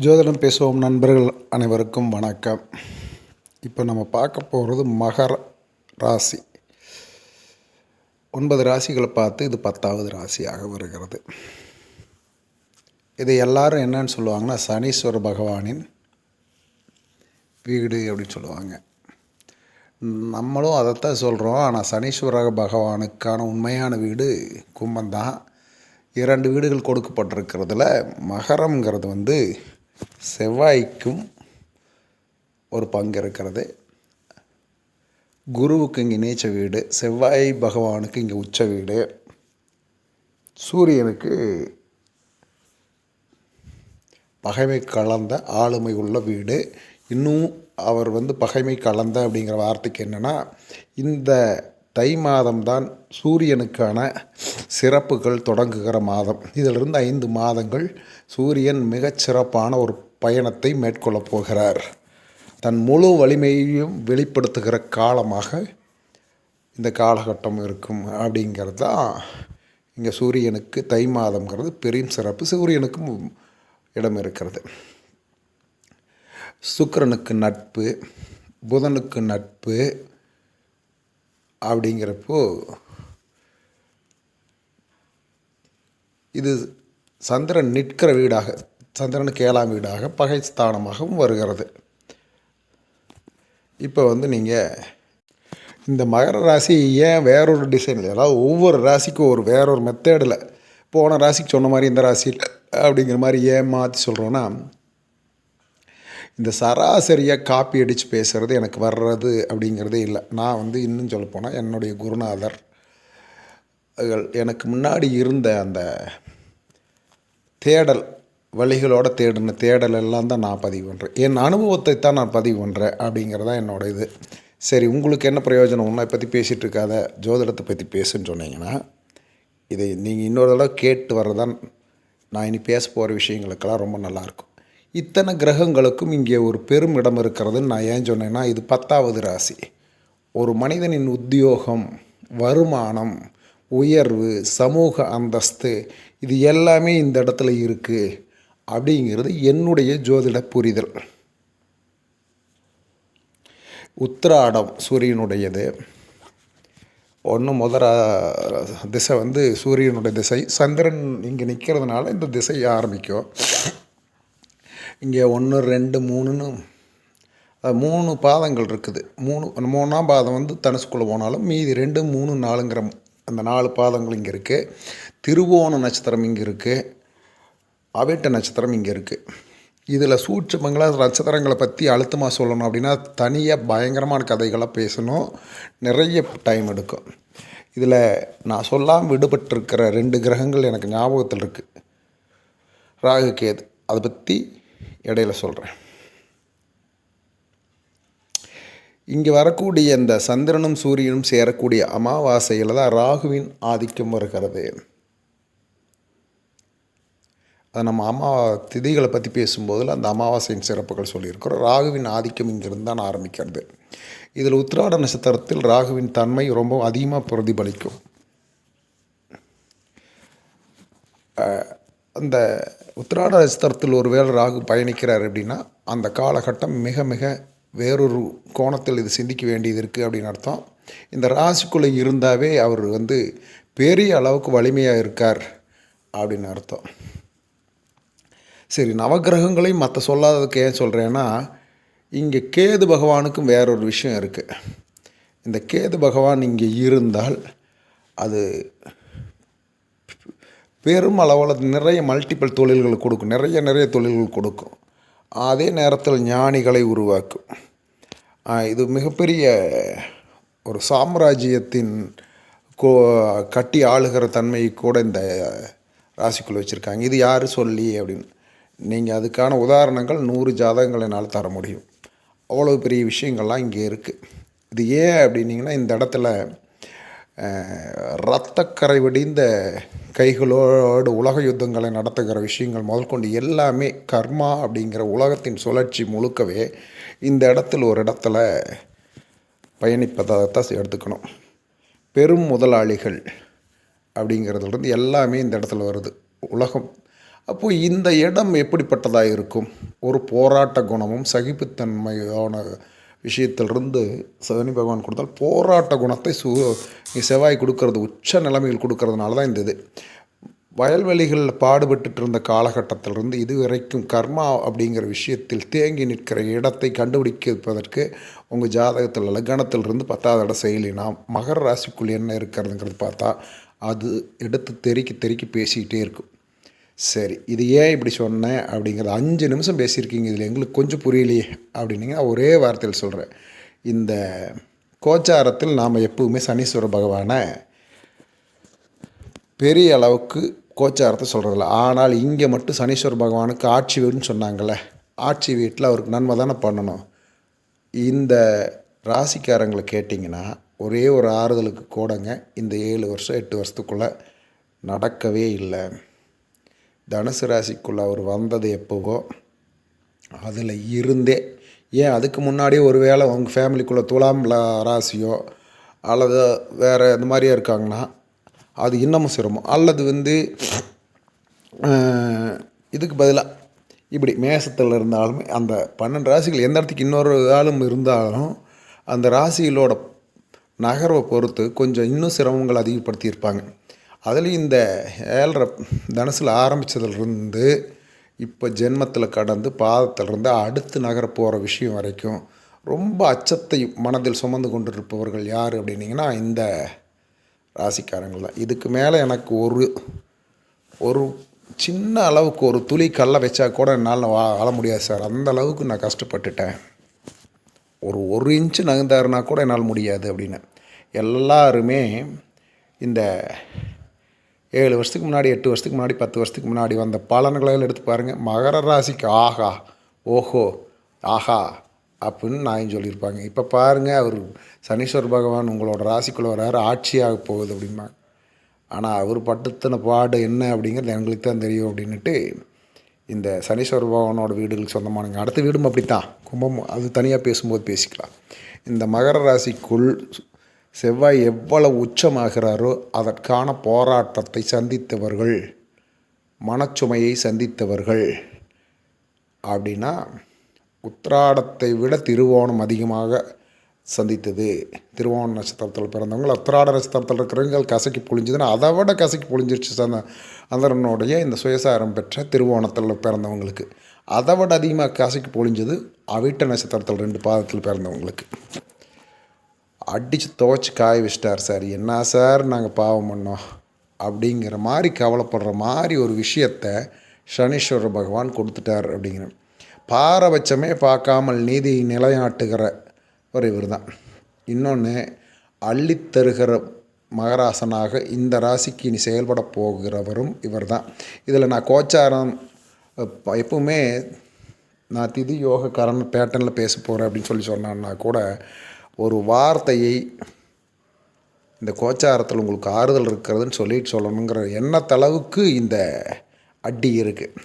ஜோதிடம் பேசுவோம் நண்பர்கள் அனைவருக்கும் வணக்கம். இப்போ நம்ம பார்க்க போகிறது மகர ராசி. ஒன்பது ராசிகளை பார்த்து இது பத்தாவது ராசியாக வருகிறது. இது எல்லாரும் என்னன்னு சொல்லுவாங்கன்னா சனீஸ்வர பகவானின் வீடு அப்படின்னு சொல்லுவாங்க. நம்மளும் அதைத்தான் சொல்கிறோம் ஆனால் சனீஸ்வர பகவானுக்கான உண்மையான வீடு கும்பந்தான் இரண்டு வீடுகள் கொடுக்கப்பட்டிருக்கிறதுல மகரம்ங்கிறது வந்து செவ்வாய்க்கும் ஒரு பங்கு இருக்கிறது. குருவுக்கு இங்கே நீச்ச வீடு செவ்வாய் பகவானுக்கு இங்கே உச்ச வீடு. சூரியனுக்கு பகைமை கலந்த ஆளுமை உள்ள வீடு. இன்னும் அவர் வந்து பகைமை கலந்த அப்படிங்கிற வார்த்தைக்கு என்னென்னா இந்த தை மாதம்தான் சூரியனுக்கான சிறப்புகள் தொடங்குகிற மாதம். இதிலிருந்து ஐந்து மாதங்கள் சூரியன் மிகச் சிறப்பான ஒரு பயணத்தை மேற்கொள்ளப் போகிறார். தன் முழு வலிமையையும் வெளிப்படுத்துகிற காலமாக இந்த காலகட்டம் இருக்கும் அப்படிங்கிறது தான் இங்கே சூரியனுக்கு தை மாதங்கிறது பெரும் சிறப்பு. சூரியனுக்கும் இடம் இருக்கிறது. சுக்கிரனுக்கு நட்பு புதனுக்கு நட்பு அப்படிங்கிறப்போ இது சந்திரன் நிற்கிற வீடாக சந்திரனுக்கு ஏழாம் வீடாக பகை ஸ்தானமாகவும் வருகிறது. இப்போ வந்து நீங்கள் இந்த மகர ராசி ஏன் வேறொரு டிசைனில் அதாவது ஒவ்வொரு ராசிக்கும் ஒரு வேறொரு மெத்தேடில் போன ராசிக்கு சொன்ன மாதிரி இந்த ராசியில் அப்படிங்கிற மாதிரி ஏன் மாற்றி சொல்கிறோன்னா இந்த சராசரியாக காப்பி அடித்து பேசுகிறது எனக்கு வர்றது அப்படிங்கிறதே இல்லை. நான் வந்து இன்னும் சொல்லப்போனால் என்னுடைய குருநாதர் எனக்கு முன்னாடி இருந்த அந்த தேடல் வழிகளோட தேடின தேடல் எல்லாம் தான் நான் பதிவு பண்ணுறேன் என் அனுபவத்தை தான் நான் பதிவு பண்ணுறேன் அப்படிங்கிறது தான் என்னோட இது. சரி உங்களுக்கு என்ன பிரயோஜனம்? உன்னை பற்றி பேசிகிட்டு இருக்காத ஜோதிடத்தை பற்றி பேசுன்னு சொன்னீங்கன்னா இதை நீங்கள் இன்னொரு தடவை கேட்டு வர்றதான் நான் இனி பேச போகிற விஷயங்களுக்கெல்லாம் ரொம்ப நல்லாயிருக்கும் இத்தனை கிரகங்களுக்கும் இங்கே ஒரு பெரும் இடம் இருக்கிறதுன்னு நான் ஏன் சொன்னேன்னா இது பத்தாவது ராசி. ஒரு மனிதனின் உத்தியோகம் வருமானம் உயர்வு சமூக அந்தஸ்து இது எல்லாமே இந்த இடத்துல இருக்குது அப்படிங்கிறது என்னுடைய ஜோதிட புரிதல். உத்திராடம் சூரியனுடையது. ஒன்று முதல திசை வந்து சூரியனுடைய திசை. சந்திரன் இங்கே நிற்கிறதுனால இந்த திசை ஆரம்பிக்கும். இங்கே ஒன்று ரெண்டு மூணுன்னு மூணு பாதங்கள் இருக்குது. மூணு மூணாம் பாதம் வந்து தனுசுக்குள்ளே போனாலும் மீதி ரெண்டு மூணு நாலுங்கிற அந்த நாலு பாதங்கள் இங்கே இருக்குது திருவோண நட்சத்திரம் இங்கே இருக்குது அவேட்ட நட்சத்திரம் இங்கே இருக்குது இதில் சூட்சமங்களாக நட்சத்திரங்களை பற்றி அழுத்தமாக சொல்லணும் அப்படின்னா தனியாக பயங்கரமான கதைகளாக பேசணும். நிறைய டைம் எடுக்கும். இதில் நான் சொல்லாமல் விடுபட்டிருக்கிற ரெண்டு கிரகங்கள் எனக்கு ஞாபகத்தில் இருக்குது ராகு கேது அதை பற்றி இடையில சொல்கிறேன் இங்கே வரக்கூடிய இந்த சந்திரனும் சூரியனும் சேரக்கூடிய அமாவாசையில் தான் ராகுவின் ஆதிக்கம் வருகிறது. அது நம்ம அம்மா திதிகளை பற்றி பேசும்போதில் அந்த அமாவாசையின் சிறப்புகள் சொல்லியிருக்கிறோம். ராகுவின் ஆதிக்கம் இங்கிருந்து தான் ஆரம்பிக்கிறது. இதில் உத்திராட நட்சத்திரத்தில் ராகுவின் தன்மை ரொம்ப அதிகமாக பிரதிபலிக்கும். அந்த உத்திராட நட்சத்திரத்தில் ஒரு வேளை ராகு பயணிக்கிறார் அப்படின்னா அந்த காலகட்டம் மிக மிக வேறொரு கோணத்தில் இது சிந்திக்க வேண்டியது இருக்குது அப்படின்னு அர்த்தம். இந்த ராசிக்குள்ளே இருந்தாவே அவர் வந்து பெரிய அளவுக்கு வலிமையாக இருக்கார் அப்படின்னு அர்த்தம். சரி நவகிரகங்களையும் மற்ற சொல்லாததுக்கு ஏன் சொல்கிறேன்னா இங்கே கேது பகவானுக்கும் வேறொரு விஷயம் இருக்குது இந்த கேது பகவான் இங்கே இருந்தால் அது பெரும் அளவில் நிறைய மல்டிபிள் தொழில்கள் கொடுக்கும். நிறைய நிறைய தொழில்கள் கொடுக்கும். அதே நேரத்தில் ஞானிகளை உருவாக்கும். இது மிகப்பெரிய ஒரு சாம்ராஜ்யத்தின் கோ கட்டி ஆளுகிற தன்மையை கூட இந்த ராசிக்குள்ளே வச்சுருக்காங்க. இது யார் சொல்லி அப்படின்னு. நீங்கள் அதுக்கான உதாரணங்கள் நூறு ஜாதகங்கள் என்னால் தர முடியும். அவ்வளோ பெரிய விஷயங்கள்லாம் இங்கே இருக்குது இது ஏன் அப்படின்னிங்கன்னா இந்த இடத்துல இரத்தக்கரை வடிந்த கைகளோடு உலக யுத்தங்களை நடத்துகிற விஷயங்கள் முதற்கொண்டு எல்லாமே கர்மா அப்படிங்கிற உலகத்தின் சுழற்சி முழுக்கவே இந்த இடத்துல ஒரு இடத்துல பயணிப்பதாகத்தான் எடுத்துக்கணும். பெரும் முதலாளிகள் அப்படிங்கிறதுலேருந்து எல்லாமே இந்த இடத்துல வருது உலகம். அப்போது இந்த இடம் எப்படிப்பட்டதாக இருக்கும்? ஒரு போராட்ட குணமும் சகிப்புத்தன்மையான விஷயத்திலிருந்து சனி பகவான் கொடுத்தால் போராட்ட குணத்தை சு செவ்வாய் கொடுக்கறது உச்ச நிலைமையில் கொடுக்கறதுனால தான் இந்த இது. வயல்வெளிகளில் பாடுபட்டு இருந்த காலகட்டத்திலிருந்து இதுவரைக்கும் கர்மா அப்படிங்கிற விஷயத்தில் தேங்கி நிற்கிற இடத்தை கண்டுபிடிப்பதற்கு உங்கள் ஜாதகத்தில் லக்னத்திலிருந்து பத்தாவது இடம் செயலினா மகர ராசிக்குள் என்ன இருக்கிறதுங்கிறது பார்த்தா அது எடுத்து தெறிக்கி தெறிக்கி பேசிக்கிட்டே இருக்கும். சரி இது ஏன் இப்படி சொன்னேன் அப்படிங்கிறது அஞ்சு நிமிஷம் பேசியிருக்கீங்க இதில். எங்களுக்கு கொஞ்சம் புரியலையே அப்படின்னீங்க. ஒரே வார்த்தையில் சொல்கிறேன் இந்த கோச்சாரத்தில் நாம் எப்பவுமே சனீஸ்வர பகவானை பெரிய அளவுக்கு கோச்சாரத்தை சொல்கிறதில்ல ஆனால் இங்கே மட்டும் சனீஸ்வர பகவானுக்கு ஆட்சி வீடுன்னு சொன்னாங்கள்ல ஆட்சி வீட்டில் அவருக்கு நன்மை தானே பண்ணணும். இந்த ராசிக்காரங்களை கேட்டிங்கன்னா ஒரே ஒரு ஆறுதலுக்கு கூடங்க. இந்த ஏழு வருஷம் எட்டு வருஷத்துக்குள்ளே நடக்கவே இல்லை. தனுசு ராசிக்குள்ளே அவர் வந்தது எப்போவோ அதில் இருந்தே. ஏன்? அதுக்கு முன்னாடியே ஒரு வேளை உங்கள் ஃபேமிலிக்குள்ளே துலாம் ராசியோ அல்லது வேறு இந்த மாதிரியே இருக்காங்கன்னா அது இன்னமும் சிரமம். அல்லது வந்து இதுக்கு பதிலாக இப்படி மேசத்தில் இருந்தாலுமே அந்த பன்னெண்டு ராசிகள் எந்த இடத்துக்கு இன்னொரு ஆளும் இருந்தாலும் அந்த ராசிகளோட நகர்வை பொறுத்து கொஞ்சம் இன்னும் சிரமங்கள் அதிகப்படுத்தியிருப்பாங்க. அதுலேயும் இந்த ஏழரை தனுசில் ஆரம்பித்ததுலேருந்து இப்போ ஜென்மத்தில் கடந்து பாதத்திலிருந்து அடுத்து நகர போகிற விஷயம் வரைக்கும் ரொம்ப அச்சத்தை மனதில் சுமந்து கொண்டிருப்பவர்கள் யார் அப்படின்னீங்கன்னா இந்த ராசிக்காரங்கள் தான். இதுக்கு மேலே எனக்கு ஒரு ஒரு சின்ன அளவுக்கு ஒரு துளி கல்லை வச்சா கூட என்னால் வா வாழ முடியாது சார். அந்த அளவுக்கு நான் கஷ்டப்பட்டுட்டேன். ஒரு ஒரு இன்ச்சு நகர்ந்தாருனா கூட என்னால் முடியாது அப்படின்னு. எல்லாருமே இந்த ஏழு வருஷத்துக்கு முன்னாடி எட்டு வருஷத்துக்கு முன்னாடி பத்து வருஷத்துக்கு முன்னாடி வந்த பலன்களெல்லாம் எடுத்து பாருங்கள் மகர ராசிக்கு ஆஹா ஓஹோ ஆஹா அப்படின்னு நான் சொல்லியிருப்பாங்க. இப்போ பாருங்கள் அவர் சனீஸ்வர் பகவான் உங்களோட ராசிக்குள்ளே வராரு ஆட்சியாக போகுது அப்படிம்பாங்க. ஆனால் அவர் பட்டத்தின பாடு என்ன அப்படிங்கிறது எங்களுக்கு தான் தெரியும் அப்படின்ட்டு இந்த சனீஸ்வர பகவானோட வீடுகளுக்கு சொந்தமானங்க அடுத்த வீடும் அப்படி தான் கும்பம் அது தனியாக பேசும்போது பேசிக்கலாம். இந்த மகர ராசிக்குள் செவ்வாய் எவ்வளவு உச்சமாகிறாரோ அதற்கான போராட்டத்தை சந்தித்தவர்கள் மனச்சுமையை சந்தித்தவர்கள். அப்படின்னா உத்திராடத்தை விட திருவோணம் அதிகமாக சந்தித்தது. திருவோண நட்சத்திரத்தில் பிறந்தவங்க உத்திராட நட்சத்திரத்தில் இருக்கிறவங்க கசக்கி பொழிஞ்சுதுன்னா அதை விட கசக்கி பொழிஞ்சிருச்சு அந்த அந்தரனுடைய இந்த சுயசாரம் பெற்ற திருவோணத்தில் பிறந்தவங்களுக்கு. அதை விட அதிகமாக கசக்கி பொழிஞ்சது அவிட்ட நட்சத்திரத்தில் ரெண்டு பாதத்தில் பிறந்தவங்களுக்கு. அடித்து துவைச்சி காய வச்சிட்டார் சார். என்ன சார் நாங்கள் பாவம் பண்ணோம்? அப்படிங்கிற மாதிரி கவலைப்படுற மாதிரி ஒரு விஷயத்த சனீஸ்வர பகவான் கொடுத்துட்டார் அப்படிங்கிற. பாரபட்சமே பார்க்காமல் நீதி நிலைநாட்டுகிற ஒரு இவர் தான். இன்னொன்று அள்ளித்தருகிற மகராசனாக இந்த ராசிக்கு இனி செயல்பட போகிறவரும் இவர் தான். இதில் நான் கோச்சாரம் எப்பவுமே நான் திதி யோக கரண பேட்டர்னில் பேச போகிறேன் அப்படின்னு சொல்லி சொன்னான்னா கூட ஒரு வார்த்தையை இந்த கோச்சாரத்தில் உங்களுக்கு ஆறுதல் இருக்கிறதுன்னு சொல்லிட்டு சொல்லணுங்கிற எண்ணத்தளவுக்கு இந்த அடி இருக்குது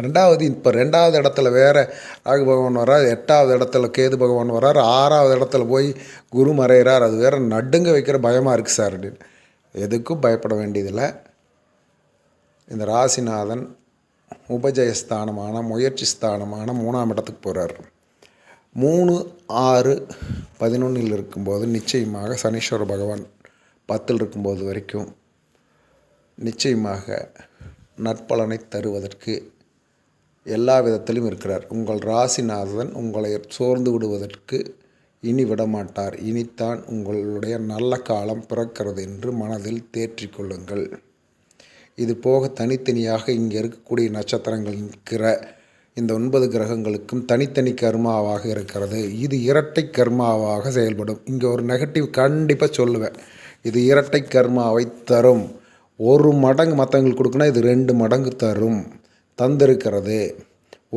ரெண்டாவது இப்போ ரெண்டாவது இடத்துல வேறு ராகு பகவான் வர்றார் எட்டாவது இடத்துல கேது பகவான் வர்றார் ஆறாவது இடத்துல போய் குரு மறைகிறார் அது வேற நடுங்க வைக்கிற பயமாக இருக்குது சார். அப்படின்னு எதுக்கும் பயப்பட வேண்டியதில்லை. இந்த ராசிநாதன் உபஜயஸ்தானமான முயற்சி ஸ்தானமான மூணாம் இடத்துக்கு போகிறார் மூணு ஆறு பதினொன்றில் இருக்கும்போது நிச்சயமாக சனீஸ்வர பகவான் பத்தில் இருக்கும்போது வரைக்கும் நிச்சயமாக நற்பலனை தருவதற்கு எல்லா விதத்திலும் இருக்கிறார். உங்கள் ராசிநாதன் உங்களை சோர்ந்து விடுவதற்கு இனி விடமாட்டார். இனித்தான் உங்களுடைய நல்ல காலம் பிறக்கிறது என்று மனதில் தேற்றிக்கொள்ளுங்கள் இது போக தனித்தனியாக இங்கே இருக்கக்கூடிய நட்சத்திரங்கள் நிற்கிற இந்த ஒன்பது கிரகங்களுக்கும் தனித்தனி கர்மாவாக இருக்கிறது. இது இரட்டை கர்மாவாக செயல்படும். இங்கே ஒரு நெகட்டிவ் கண்டிப்பாக சொல்லுவேன். இது இரட்டை கர்மாவை தரும். ஒரு மடங்கு மற்றவங்களுக்கு கொடுக்குன்னா இது ரெண்டு மடங்கு தரும். தந்திருக்கிறது.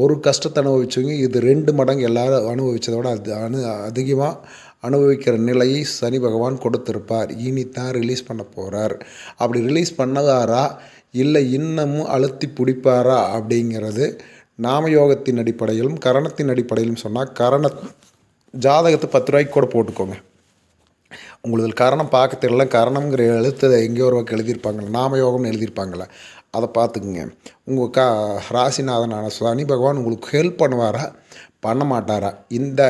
ஒரு கஷ்டத்தை அனுபவிச்சவங்க இது ரெண்டு மடங்கு எல்லாரும் அனுபவித்ததோட அது அனு அதிகமாக அனுபவிக்கிற நிலையை சனி பகவான் கொடுத்திருப்பார். இனி தான் ரிலீஸ் பண்ண போகிறார் அப்படி ரிலீஸ் பண்ணதாரா இல்லை இன்னமும் அழுத்தி பிடிப்பாரா? அப்படிங்கிறது நாமயோகத்தின் அடிப்படையிலும் கரணத்தின் அடிப்படையிலும் சொன்னால் கரண ஜாதகத்தை பத்து ரூபாய்க்கு கூட போட்டுக்கோங்க. உங்களுக்கு கரணம் பார்க்க தெரியல கரணம்ங்கிற எழுத்து எங்கேயோ ஒரு பக்கம் எழுதியிருப்பாங்களே நாமயோகம்னு எழுதியிருப்பாங்களே அதை பார்த்துக்குங்க. உங்கள் கா ராசிநாதனான சனி பகவான் உங்களுக்கு ஹெல்ப் பண்ணுவாரா? பண்ண மாட்டாரா? இந்த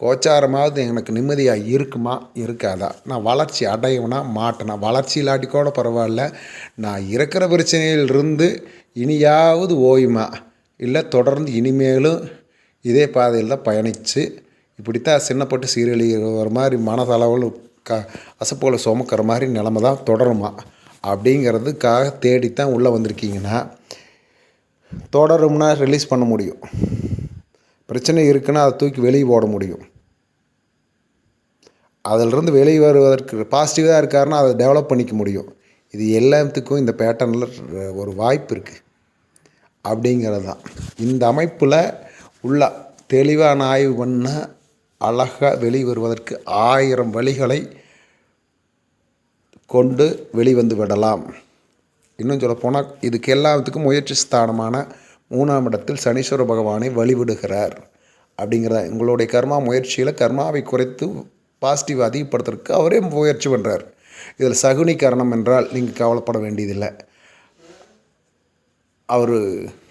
கோச்சாரமாவது எனக்கு நிம்மதியாக இருக்குமா? இருக்காதா? நான் வளர்ச்சி அடையவனா? மாட்டேனா? வளர்ச்சி இல்லாட்டி கூட பரவாயில்ல. நான் இருக்கிற பிரச்சனையிலிருந்து இனியாவது ஓயுமா? இல்லை தொடர்ந்து இனிமேலும் இதே பாதையில் தான் பயணித்து இப்படித்தான் சின்னப்பட்டு சீரழிகிற மாதிரி மனதளவில் க அசப்போல சுமக்கிற மாதிரி நிலமை தான் தொடருமா? அப்படிங்கிறதுக்காக தேடித்தான் உள்ளே வந்திருக்கீங்கன்னா தொடரும்னா ரிலீஸ் பண்ண முடியும். பிரச்சனை இருக்குன்னா அதை தூக்கி வெளியே போட முடியும். அதிலிருந்து வெளியே வருவதற்கு பாசிட்டிவாக இருக்காருன்னா அதை டெவலப் பண்ணிக்க முடியும். இது எல்லாத்துக்கும் இந்த பேட்டர்னில் ஒரு வாய்ப்பு இருக்குது அப்படிங்கிறது தான் இந்த அமைப்பில் உள்ள தெளிவான ஆய்வு பண்ண அழகாக வெளிவருவதற்கு ஆயிரம் வழிகளை கொண்டு வெளிவந்து விடலாம். இன்னும் சொல்லப்போனால் இதுக்கு எல்லாத்துக்கும் முயற்சி ஸ்தானமான மூணாம் இடத்தில் சனீஸ்வர பகவானை வழிவிடுகிறார் அப்படிங்கிறத உங்களுடைய கர்மா முயற்சியில் கர்மாவை குறைத்து பாசிட்டிவ் அதிகப்படுத்துறதுக்கு அவரே முயற்சி பண்ணுறார் இதில் சகுனி காரணம் என்றால் நீங்கள் கவலைப்பட வேண்டியதில்லை. அவர்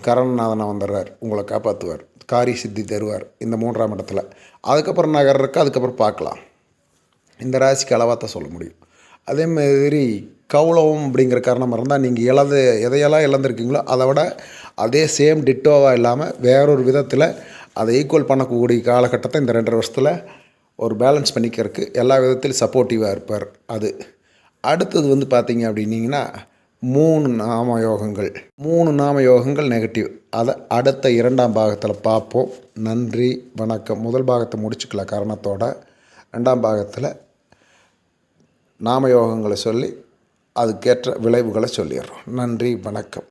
கரணநாதனாக வந்துடுறார். உங்களை காப்பாற்றுவார் காரி சித்தி தருவார். இந்த மூன்றாம் இடத்துல. அதுக்கப்புறம் நகர்றதுக்கு அதுக்கப்புறம் பார்க்கலாம். இந்த ராசிக்கு அளவாக சொல்ல முடியும். அதே மாதிரி கௌளவம் அப்படிங்கிற காரணமாக இருந்தால் நீங்கள் இழந்து எதையெல்லாம் இழந்திருக்கீங்களோ அதை விட அதே சேம் டிட்டோவாக இல்லாமல் வேறொரு விதத்தில் அதை ஈக்குவல் பண்ணக்கூடிய காலகட்டத்தை இந்த ரெண்டரை வருஷத்தில் ஒரு பேலன்ஸ் பண்ணிக்கிறதுக்கு எல்லா விதத்திலும் சப்போர்ட்டிவாக இருப்பார். அது. அடுத்தது வந்து பார்த்தீங்க அப்படின்னீங்கன்னா மூணு நாம யோகங்கள் மூணு நாம யோகங்கள் நெகட்டிவ் அதை அடுத்த இரண்டாம் பாகத்தில் பார்ப்போம் நன்றி வணக்கம். முதல் பாகத்தை முடிச்சுக்கலாம் காரணத்தோட. ரெண்டாம் பாகத்தில் நாம யோகங்களை சொல்லி அதுக்கேற்ற விளைவுகளை சொல்லிடுறோம். நன்றி வணக்கம்.